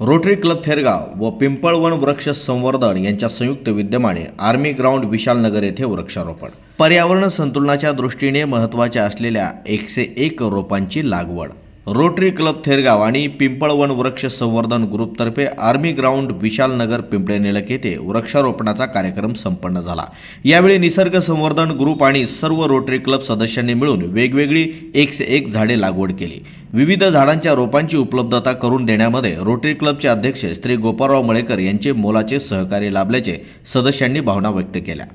Rotary club Thergaon व पिंपळवण वृक्ष संवर्धन यांच्या संयुक्त विद्यमाने आर्मी ग्राउंड विशालनगर येथे वृक्षारोपण. पर्यावरण संतुलनाच्या दृष्टीने महत्त्वाच्या असलेल्या एकशे एक रोपांची लागवड. रोटरी क्लब थेरगाव आणि पिंपळवण वृक्ष संवर्धन ग्रुपतर्फे आर्मी ग्राउंड विशालनगर पिंपळे निळक येथे वृक्षारोपणाचा कार्यक्रम संपन्न झाला. यावेळी निसर्ग संवर्धन ग्रुप आणि सर्व रोटरी क्लब सदस्यांनी मिळून वेगवेगळी एकशे एक झाडे लागवड केली. विविध झाडांच्या रोपांची उपलब्धता करून देण्यामध्ये रोटरी क्लबचे अध्यक्ष श्री गोपाळराव मळेकर यांचे मोलाचे सहकार्य लाभल्याचे सदस्यांनी भावना व्यक्त केल्या.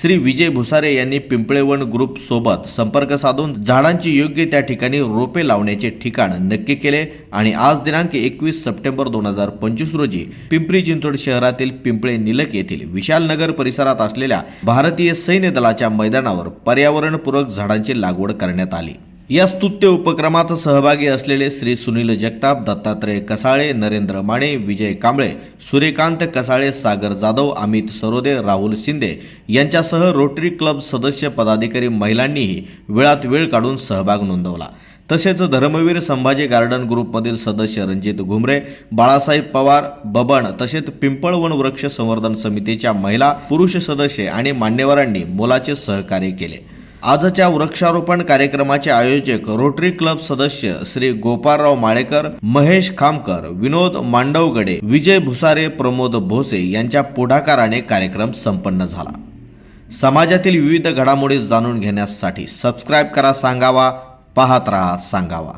श्री विजय भुसारे यांनी पिंपळेवण ग्रुप सोबत संपर्क साधून झाडांची योग्य त्या ठिकाणी रोपे लावण्याचे ठिकाण नक्की केले आणि आज दिनांक एकवीस सप्टेंबर दोन हजार पंचवीस रोजी पिंपरी चिंचवड शहरातील पिंपळे निलक येथील विशाल नगर परिसरात असलेल्या भारतीय सैन्य दलाच्या मैदानावर पर्यावरणपूरक झाडांची लागवड करण्यात आली. या स्तुत्य उपक्रमात सहभागी असलेले श्री सुनील जगताप दत्तात्रय कसाळे नरेंद्र माने विजय कांबळे सूर्यकांत कसाळे सागर जाधव अमित सरोदे राहुल शिंदे यांच्यासह रोटरी क्लब सदस्य पदाधिकारी महिलांनीही वेळात वेळ काढून सहभाग नोंदवला. तसेच धर्मवीर संभाजी गार्डन ग्रुपमधील सदस्य रणजित घुमरे बाळासाहेब पवार बबन तसेच पिंपळवण वृक्ष संवर्धन समितीच्या महिला पुरुष सदस्य आणि मान्यवरांनी मोलाचे सहकार्य केले. आजच्या वृक्षारोपण कार्यक्रमाचे आयोजक रोटरी क्लब सदस्य श्री गोपाळराव माळेकर महेश खामकर विनोद मांडवगडे विजय भुसारे प्रमोद भोसे यांच्या पुढाकाराने कार्यक्रम संपन्न झाला. समाजातील विविध घडामोडी जाणून घेण्यासाठी सबस्क्राईब करा सांगावा पाहत रहा सांगावा.